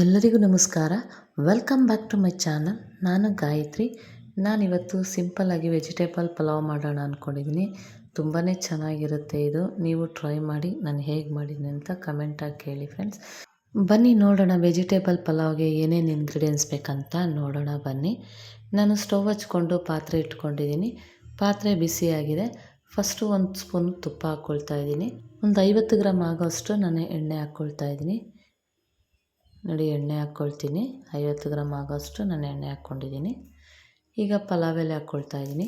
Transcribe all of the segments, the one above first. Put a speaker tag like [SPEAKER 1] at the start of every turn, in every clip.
[SPEAKER 1] ಎಲ್ಲರಿಗೂ ನಮಸ್ಕಾರ. Welcome back to my channel ನಾನು ಗಾಯತ್ರಿ. ನಾನಿವತ್ತು ಸಿಂಪಲ್ಲಾಗಿ ವೆಜಿಟೇಬಲ್ ಪಲಾವ್ ಮಾಡೋಣ ಅಂದ್ಕೊಂಡಿದ್ದೀನಿ ತುಂಬಾ ಚೆನ್ನಾಗಿರುತ್ತೆ ಇದು. ನೀವು ಟ್ರೈ ಮಾಡಿ, ನಾನು ಹೇಗೆ ಮಾಡಿದ್ದೀನಿ ಅಂತ ಕಮೆಂಟಾಗಿ ಕೇಳಿ ಫ್ರೆಂಡ್ಸ್ ಬನ್ನಿ ನೋಡೋಣ ವೆಜಿಟೇಬಲ್ ಪಲಾವ್ಗೆ ಏನೇನು ಇಂಗ್ರೀಡಿಯೆಂಟ್ಸ್ ಬೇಕಂತ ನೋಡೋಣ ಬನ್ನಿ. ನಾನು ಸ್ಟವ್ ಹಚ್ಕೊಂಡು ಪಾತ್ರೆ ಇಟ್ಕೊಂಡಿದ್ದೀನಿ ಪಾತ್ರೆ ಬಿಸಿಯಾಗಿದೆ ಫಸ್ಟು ಒಂದು ಸ್ಪೂನ್ ತುಪ್ಪ ಹಾಕ್ಕೊಳ್ತಾ ಇದ್ದೀನಿ ಒಂದು ಐವತ್ತು ಗ್ರಾಮ್ ಆಗೋಷ್ಟು ನಾನು ಎಣ್ಣೆ ಹಾಕ್ಕೊಳ್ತಾ ಇದ್ದೀನಿ ನೋಡಿ, ಎಣ್ಣೆ ಹಾಕ್ಕೊಳ್ತೀನಿ. ಐವತ್ತು ಗ್ರಾಮ್ ಆಗೋಷ್ಟು ನಾನು ಎಣ್ಣೆ ಹಾಕ್ಕೊಂಡಿದ್ದೀನಿ. ಈಗ ಪಲಾವ್ ಎಲೆ ಹಾಕ್ಕೊಳ್ತಾ ಇದ್ದೀನಿ.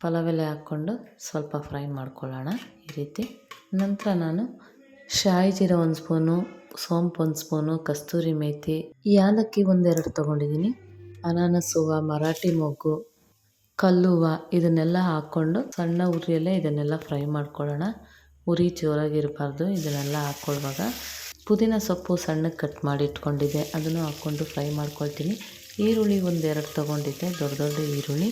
[SPEAKER 1] ಪಲಾವ್ ಎಲೆ ಹಾಕ್ಕೊಂಡು ಸ್ವಲ್ಪ ಫ್ರೈ ಮಾಡ್ಕೊಳ್ಳೋಣ ಈ ರೀತಿ. ನಂತರ ನಾನು ಶಾಯಿ ಜೀರ ಒಂದು ಸ್ಪೂನು, ಸೋಂಪು ಒಂದು ಸ್ಪೂನು, ಕಸ್ತೂರಿ ಮೇಥಿ ಯಾಲಕ್ಕಿ ಒಂದೆರಡು ತೊಗೊಂಡಿದ್ದೀನಿ. ಅನಾನಸ್ ಹೂವು ಮರಾಠಿ ಮೊಗ್ಗು ಕಲ್ಲುವ ಇದನ್ನೆಲ್ಲ ಹಾಕ್ಕೊಂಡು ಸಣ್ಣ ಉರಿಯಲ್ಲೇ ಇದನ್ನೆಲ್ಲ ಫ್ರೈ ಮಾಡ್ಕೊಳ್ಳೋಣ. ಉರಿ ಜೋರಾಗಿರಬಾರ್ದು ಇದನ್ನೆಲ್ಲ ಹಾಕ್ಕೊಳ್ಳುವಾಗ ಪುದೀನ ಸೊಪ್ಪು ಸಣ್ಣಗೆ ಕಟ್ ಮಾಡಿ ಇಟ್ಕೊಂಡಿದ್ದೆ. ಅದನ್ನು ಹಾಕ್ಕೊಂಡು ಫ್ರೈ ಮಾಡ್ಕೊಳ್ತೀನಿ. ಈರುಳ್ಳಿ ಒಂದೆರಡು ತೊಗೊಂಡಿದ್ದೆ. ದೊಡ್ಡ ದೊಡ್ಡ ಈರುಳ್ಳಿ.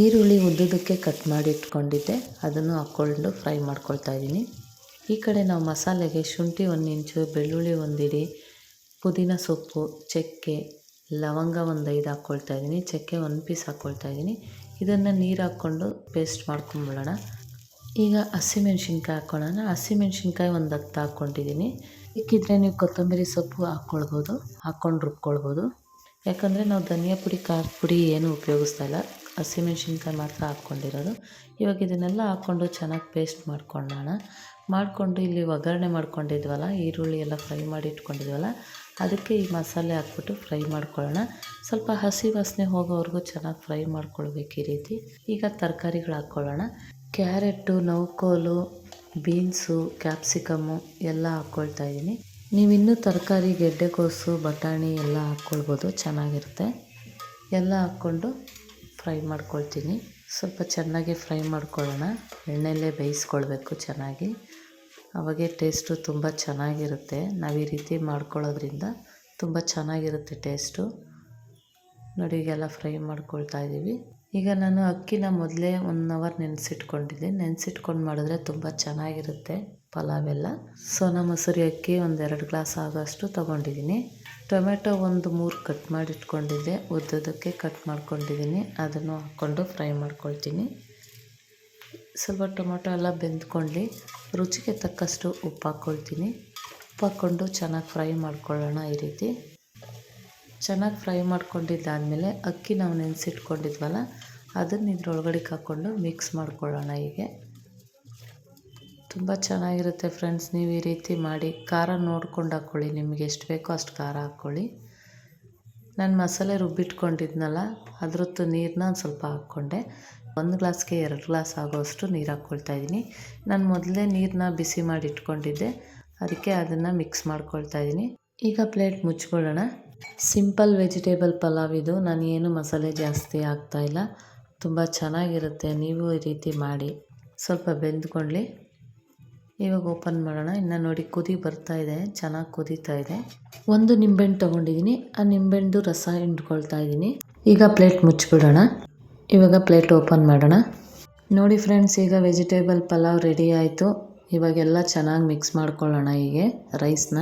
[SPEAKER 1] ಈರುಳ್ಳಿ ಉದ್ದುದಕ್ಕೆ ಕಟ್ ಮಾಡಿ ಇಟ್ಕೊಂಡಿದ್ದೆ. ಅದನ್ನು ಹಾಕ್ಕೊಂಡು ಫ್ರೈ ಮಾಡ್ಕೊಳ್ತಾ ಇದ್ದೀನಿ. ಈ ಕಡೆ ನಾವು ಮಸಾಲೆಗೆ ಶುಂಠಿ ಒಂದು ಇಂಚು, ಬೆಳ್ಳುಳ್ಳಿ ಒಂದಿಡಿ ಪುದೀನ ಸೊಪ್ಪು, ಚಕ್ಕೆ, ಲವಂಗ ಒಂದು ಐದು ಹಾಕ್ಕೊಳ್ತಾ ಇದ್ದೀನಿ. ಚಕ್ಕೆ ಒಂದು ಪೀಸ್ ಹಾಕ್ಕೊಳ್ತಾ ಇದ್ದೀನಿ. ಇದನ್ನು ನೀರು ಹಾಕ್ಕೊಂಡು ಪೇಸ್ಟ್ ಮಾಡ್ಕೊಂಬಿಡೋಣ. ಈಗ ಹಸಿಮೆಣ್ಸಿನ್ಕಾಯಿ ಹಾಕ್ಕೊಳ್ಳೋಣ ಹಸಿಮೆಣ್ಸಿನ್ಕಾಯಿ ಒಂದು ಹತ್ತು ಹಾಕ್ಕೊಂಡಿದ್ದೀನಿ ಸಿಕ್ಕಿದ್ರೆ ನೀವು ಕೊತ್ತಂಬರಿ ಸೊಪ್ಪು ಹಾಕ್ಕೊಳ್ಬೋದು. ಹಾಕ್ಕೊಂಡು ರುಬ್ಕೊಳ್ಬೋದು. ಯಾಕಂದರೆ ನಾವು ಧನಿಯಾ ಪುಡಿ, ಖಾರದ ಪುಡಿ ಏನೂ ಉಪಯೋಗಿಸ್ತಾ ಇಲ್ಲ. ಹಸಿಮೆಣ್ಸಿನ್ಕಾಯಿ ಮಾತ್ರ ಹಾಕ್ಕೊಂಡಿರೋದು. ಇವಾಗ ಇದನ್ನೆಲ್ಲ ಹಾಕ್ಕೊಂಡು ಚೆನ್ನಾಗಿ ಪೇಸ್ಟ್ ಮಾಡ್ಕೊಳ್ಳೋಣ ಮಾಡಿಕೊಂಡು ಇಲ್ಲಿ ಒಗ್ಗರಣೆ ಮಾಡ್ಕೊಂಡಿದ್ವಲ್ಲ, ಈರುಳ್ಳಿ ಎಲ್ಲ ಫ್ರೈ ಮಾಡಿ ಇಟ್ಕೊಂಡಿದ್ವಲ್ಲ, ಅದಕ್ಕೆ ಈ ಮಸಾಲೆ ಹಾಕ್ಬಿಟ್ಟು ಫ್ರೈ ಮಾಡ್ಕೊಳ್ಳೋಣ. ಸ್ವಲ್ಪ ಹಸಿ ವಾಸನೆ ಹೋಗೋವರೆಗೂ ಚೆನ್ನಾಗಿ ಫ್ರೈ ಮಾಡ್ಕೊಳ್ಬೇಕು ಈ ರೀತಿ. ಈಗ ತರಕಾರಿಗಳು ಹಾಕ್ಕೊಳ್ಳೋಣ. ಕ್ಯಾರೆಟು, ನೌಕೋಲು, ಬೀನ್ಸು, ಕ್ಯಾಪ್ಸಿಕಮ್ಮು ಎಲ್ಲ ಹಾಕ್ಕೊಳ್ತಾ ಇದ್ದೀನಿ. ನೀವು ಇನ್ನೂ ತರಕಾರಿ ಗೆಡ್ಡೆಕೋಸು ಬಟಾಣಿ ಎಲ್ಲ ಹಾಕ್ಕೊಳ್ಬೋದು, ಚೆನ್ನಾಗಿರುತ್ತೆ. ಎಲ್ಲ ಹಾಕ್ಕೊಂಡು ಫ್ರೈ ಮಾಡ್ಕೊಳ್ತೀನಿ. ಸ್ವಲ್ಪ ಚೆನ್ನಾಗಿ ಫ್ರೈ ಮಾಡ್ಕೊಳ್ಳೋಣ. ಎಣ್ಣೆಲ್ಲೇ ಬೇಯಿಸ್ಕೊಳ್ಬೇಕು ಚೆನ್ನಾಗಿ. ಅವಾಗೆ ಟೇಸ್ಟು ತುಂಬ ಚೆನ್ನಾಗಿರುತ್ತೆ. ನಾವು ಈ ರೀತಿ ಮಾಡ್ಕೊಳ್ಳೋದ್ರಿಂದ ತುಂಬ ಚೆನ್ನಾಗಿರುತ್ತೆ ಟೇಸ್ಟು. ನೋಡಿ, ಈಗೆಲ್ಲ ಫ್ರೈ ಮಾಡ್ಕೊಳ್ತಾ ಇದ್ದೀವಿ. ಈಗ ನಾನು ಅಕ್ಕಿನ ಮೊದಲೇ ಒನ್ ಅವರ್ ನೆನೆಸಿಟ್ಕೊಂಡಿದ್ದೆ. ನೆನೆಸಿಟ್ಕೊಂಡು ಮಾಡಿದ್ರೆ ತುಂಬ ಚೆನ್ನಾಗಿರುತ್ತೆ ಪಲಾವ್ ಎಲ್ಲ ಸೋನಾ ಮಸೂರಿ ಅಕ್ಕಿ ಒಂದೆರಡು ಗ್ಲಾಸ್ ಆಗೋಷ್ಟು ತೊಗೊಂಡಿದ್ದೀನಿ. ಟೊಮೆಟೊ ಒಂದು ಮೂರು ಕಟ್ ಮಾಡಿ ಇಟ್ಕೊಂಡಿದ್ದೆ ಉದ್ದದಕ್ಕೆ ಕಟ್ ಮಾಡ್ಕೊಂಡಿದ್ದೀನಿ. ಅದನ್ನು ಹಾಕ್ಕೊಂಡು ಫ್ರೈ ಮಾಡ್ಕೊಳ್ತೀನಿ. ಸ್ವಲ್ಪ ಟೊಮೆಟೊ ಎಲ್ಲ ಬೆಂದ್ಕೊಂಡು ರುಚಿಗೆ ತಕ್ಕಷ್ಟು ಉಪ್ಪು ಹಾಕ್ಕೊಳ್ತೀನಿ. ಉಪ್ಪು ಹಾಕ್ಕೊಂಡು ಚೆನ್ನಾಗಿ ಫ್ರೈ ಮಾಡ್ಕೊಳ್ಳೋಣ ಈ ರೀತಿ. ಚೆನ್ನಾಗಿ ಫ್ರೈ ಮಾಡ್ಕೊಂಡಿದ್ದಾದಮೇಲೆ ಅಕ್ಕಿ ನಾವು ನೆನೆಸಿಟ್ಕೊಂಡಿದ್ವಲ್ಲ, ಅದನ್ನು ಇದ್ರೊಳಗಡೆಗೆ ಹಾಕ್ಕೊಂಡು ಮಿಕ್ಸ್ ಮಾಡ್ಕೊಳ್ಳೋಣ ಹೀಗೆ. ತುಂಬ ಚೆನ್ನಾಗಿರುತ್ತೆ ಫ್ರೆಂಡ್ಸ್, ನೀವು ಈ ರೀತಿ ಮಾಡಿ ಖಾರ ನೋಡ್ಕೊಂಡು ಹಾಕ್ಕೊಳ್ಳಿ ನಿಮಗೆ ಎಷ್ಟು ಬೇಕೋ ಅಷ್ಟು ಖಾರ ಹಾಕ್ಕೊಳ್ಳಿ ನಾನು ಮಸಾಲೆ ರುಬ್ಬಿಟ್ಕೊಂಡಿದ್ನಲ್ಲ ಅದ್ರದ್ದು ನೀರನ್ನ ಒಂದು ಸ್ವಲ್ಪ ಹಾಕ್ಕೊಂಡೆ. ಒಂದು ಗ್ಲಾಸ್ಗೆ ಎರಡು ಗ್ಲಾಸ್ ಆಗೋಷ್ಟು ನೀರು ಹಾಕ್ಕೊಳ್ತಾ ಇದ್ದೀನಿ. ನಾನು ಮೊದಲೇ ನೀರನ್ನ ಬಿಸಿ ಮಾಡಿ ಇಟ್ಕೊಂಡಿದ್ದೆ, ಅದಕ್ಕೆ ಅದನ್ನು ಮಿಕ್ಸ್ ಮಾಡ್ಕೊಳ್ತಾ ಇದ್ದೀನಿ. ಈಗ ಪ್ಲೇಟ್ ಮುಚ್ಕೊಳ್ಳೋಣ. ಸಿಂಪಲ್ ವೆಜಿಟೇಬಲ್ ಪಲಾವ್ ಇದು. ನಾನು ಏನು ಮಸಾಲೆ ಜಾಸ್ತಿ ಹಾಕ್ತಾಯಿಲ್ಲ ತುಂಬ ಚೆನ್ನಾಗಿರುತ್ತೆ. ನೀವು ಈ ರೀತಿ ಮಾಡಿ. ಸ್ವಲ್ಪ ಬೆಂದ್ಕೊಳ್ಳಿ. ಇವಾಗ ಓಪನ್ ಮಾಡೋಣ. ಇನ್ನು ನೋಡಿ ಕುದಿ ಬರ್ತಾ ಇದೆ. ಚೆನ್ನಾಗಿ ಕುದೀತಾ ಇದೆ. ಒಂದು ನಿಂಬೆಹಣ್ಣು ತೊಗೊಂಡಿದ್ದೀನಿ ಆ ನಿಂಬೆಹಣ್ಣು ರಸ ಹಿಂಡ್ಕೊಳ್ತಾ ಇದ್ದೀನಿ ಈಗ ಪ್ಲೇಟ್ ಮುಚ್ಚಿಬಿಡೋಣ. ಇವಾಗ ಪ್ಲೇಟ್ ಓಪನ್ ಮಾಡೋಣ. ನೋಡಿ ಫ್ರೆಂಡ್ಸ್, ಈಗ ವೆಜಿಟೇಬಲ್ ಪಲಾವ್ ರೆಡಿ ಆಯಿತು. ಇವಾಗೆಲ್ಲ ಚೆನ್ನಾಗಿ ಮಿಕ್ಸ್ ಮಾಡ್ಕೊಳ್ಳೋಣ ಹೀಗೆ. ರೈಸ್ನ.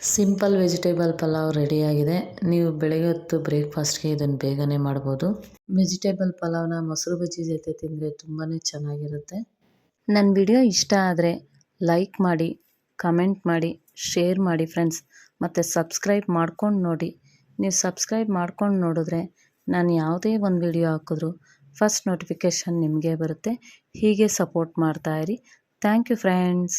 [SPEAKER 1] ಸಿಂಪಲ್ ವೆಜಿಟೇಬಲ್ ಪಲಾವ್ ರೆಡಿಯಾಗಿದೆ. ನೀವು ಬೆಳಗ್ಗೆ ಹೊತ್ತು ಬ್ರೇಕ್ಫಾಸ್ಟ್ಗೆ ಇದನ್ನು ಬೇಗನೆ ಮಾಡ್ಬೋದು. ವೆಜಿಟೇಬಲ್ ಪಲಾವ್ನ ಮೊಸರು ಬಜ್ಜಿ ಜೊತೆ ತಿಂದರೆ ತುಂಬಾ ಚೆನ್ನಾಗಿರುತ್ತೆ. ನನ್ನ ವಿಡಿಯೋ ಇಷ್ಟ ಆದರೆ ಲೈಕ್ ಮಾಡಿ, ಕಮೆಂಟ್ ಮಾಡಿ, ಶೇರ್ ಮಾಡಿ ಫ್ರೆಂಡ್ಸ್. ಮತ್ತು ಸಬ್ಸ್ಕ್ರೈಬ್ ಮಾಡ್ಕೊಂಡು ನೋಡಿ. ನೀವು ಸಬ್ಸ್ಕ್ರೈಬ್ ಮಾಡ್ಕೊಂಡು ನೋಡಿದ್ರೆ ನಾನು ಯಾವುದೇ ಒಂದು ವಿಡಿಯೋ ಹಾಕಿದ್ರು ಫಸ್ಟ್ ನೋಟಿಫಿಕೇಷನ್ ನಿಮಗೆ ಬರುತ್ತೆ. ಹೀಗೆ ಸಪೋರ್ಟ್ ಮಾಡ್ತಾಯಿರಿ ಥ್ಯಾಂಕ್ ಯು ಫ್ರೆಂಡ್ಸ್.